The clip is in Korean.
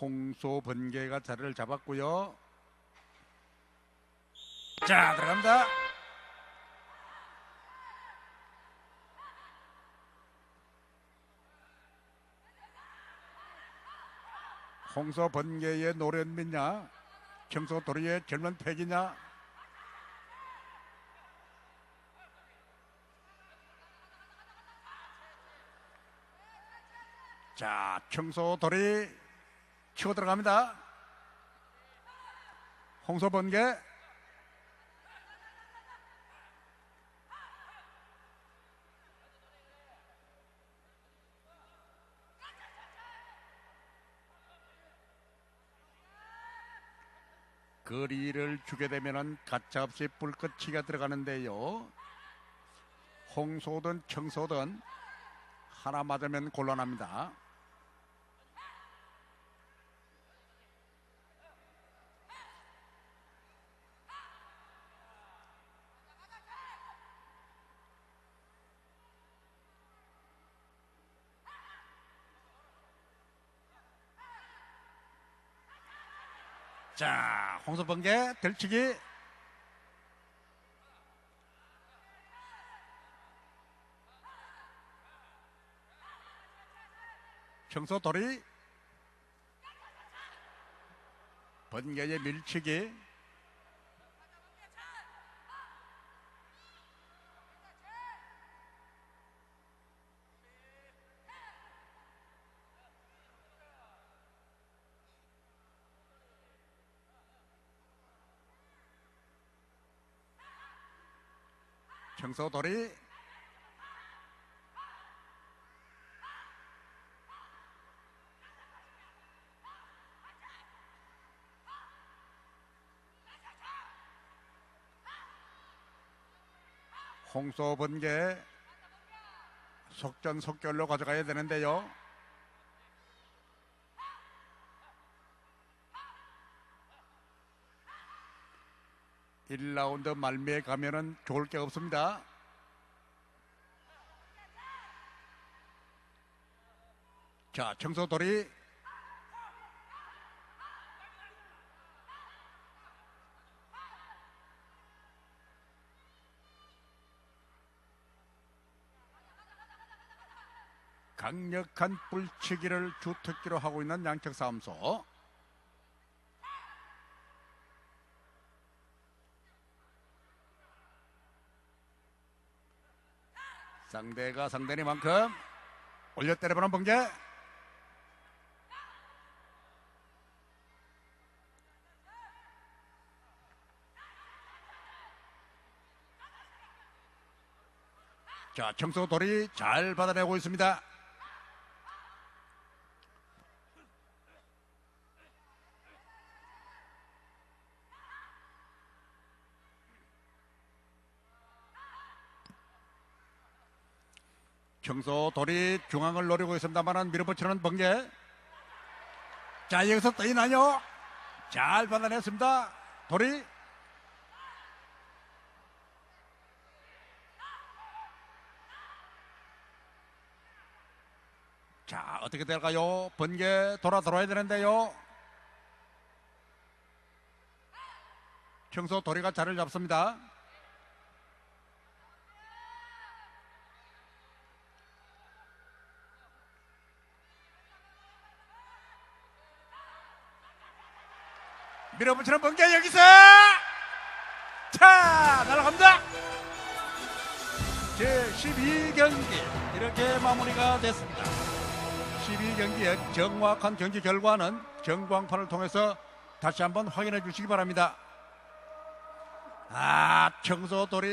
홍소 번개가 자리를 잡았고요. 자 들어갑니다. 홍소 번개의 노련미냐 청소 도리의 젊은 패기냐 자 청소 도리 치고 들어갑니다 홍소 번개 거리를 주게 되면은 가차없이 불꽃치가 들어가는데요. 홍소든 청소든 하나 맞으면 곤란합니다. 자, 홍소 번개 들치기. 청소 도리. 번개의 밀치기. 청소 도리. 홍소 번개 속전속결로 가져가야 되는데요. 일라운드 말미에 가면은 좋을 게 없습니다. 자, 청소돌이 강력한 불치기를 주특기로 하고 있는 양측 사무소. 상대가 상대니만큼 올려 때려보는 번개. 자, 청소돌이 잘 받아내고 있습니다. 청소돌이 중앙을 노리고 있습니다만은 밀어붙이는 번개. 자, 여기서 떠이나요? 잘 받아냈습니다. 돌이. 자, 어떻게 될까요? 번개 돌아 들어야 되는데요. 청소 도리가 자리를 잡습니다. 밀어붙이는 번개 여기서 자 날아갑니다. 제 12경기 이렇게 마무리가 됐습니다. 12경기의 정확한 경기 결과는 정광판을 통해서 다시 한번 확인해 주시기 바랍니다. 아, 청소돌이